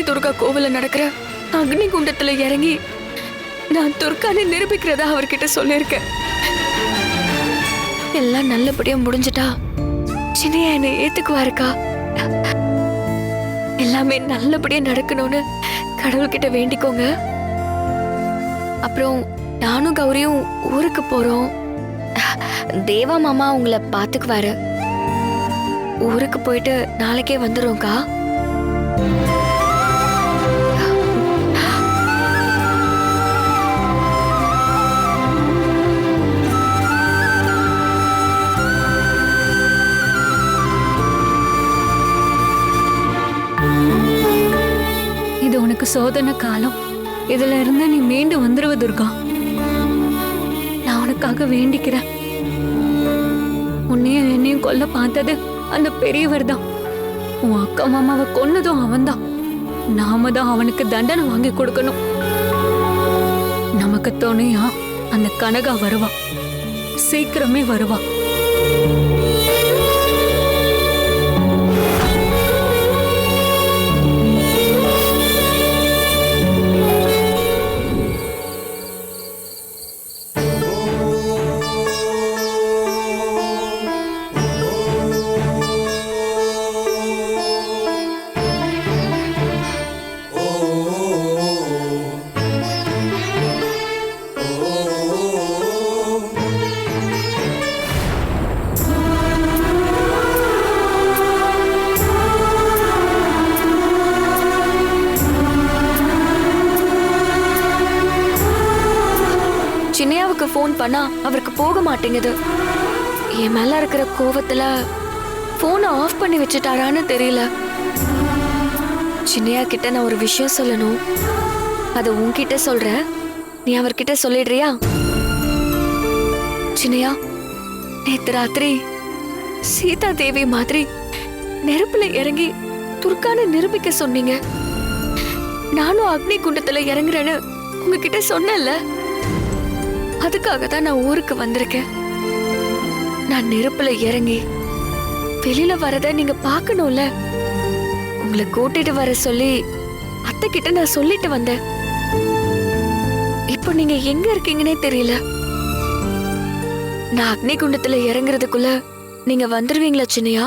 ஆதி துர்கா கோவில நடக்கிற அக்னி குண்டத்துல இறங்கி நான் துர்கானை நிரூபிக்கிறதா அவர்கிட்ட சொல்லியிருக்கேன். எல்லாம் நல்லபடியா முடிஞ்சிட்டா சின்னையா என்னை ஏத்துக்குவாருக்கா? எல்லாமே நல்லபடியா நடக்கணும்னு கடவுள்கிட்ட வேண்டிக்கோங்க. அப்புறம் நானும் கௌரியும் ஊருக்கு போறோம். தேவா மாமா உங்களை பாத்துக்குவாரு. ஊருக்கு போயிட்டு நாளைக்கே வந்துரும்க்கா உனக்கு சோதனை காலம். இதுல இருந்து நீ மீண்டு வந்துருவ துர்கா. நான் உனக்காக வேண்டிக்கிறேன். உன்னையும் என்னையும் கொல்ல பார்த்தது அந்த பெரியவர் தான். உன் அக்கா மாமாவை கொன்னதும் அவன்தான் நாம தான் அவனுக்கு தண்டனை வாங்கி கொடுக்கணும். நமக்கு துணையா அந்த கனகா வருவா. சீக்கிரமே வருவா. சின்னையாவுக்கு ஃபோன் பண்ணா அவருக்கு போக மாட்டேங்குது. என் மேல இருக்கிற கோவத்துல போனை ஆஃப் பண்ணி வச்சுட்டாரான்னு தெரியல. சின்னையா கிட்ட நான் ஒரு விஷயம் சொல்லணும். அதை உன்கிட்ட சொல்றேன். நீ அவர்கிட்ட சொல்லிடுறியா? சின்னையா நேத்து ராத்திரி சீதா தேவி மாதிரி நெருப்புல இறங்கி துர்கான நிரூபிக்க சொன்னீங்க. நானும் அக்னி குண்டத்துல இறங்குறேன்னு உங்ககிட்ட சொன்னேன்ல. அதுக்காக தான் நான் ஊருக்கு வந்திருக்கேன். நான் நெருப்புல இறங்கி வெளியில வரத நீங்க பார்க்கணும்ல. உங்களை கூட்டிட்டு வர சொல்லி அத்தை கிட்ட நான் சொல்லிட்டு வந்தேன். இப்போ நீங்க எங்க இருக்கீங்கன்னே தெரியல. நான் அக்னி குண்டத்துல இறங்குறதுக்குள்ள நீங்க வந்துருவீங்களா சின்னையா?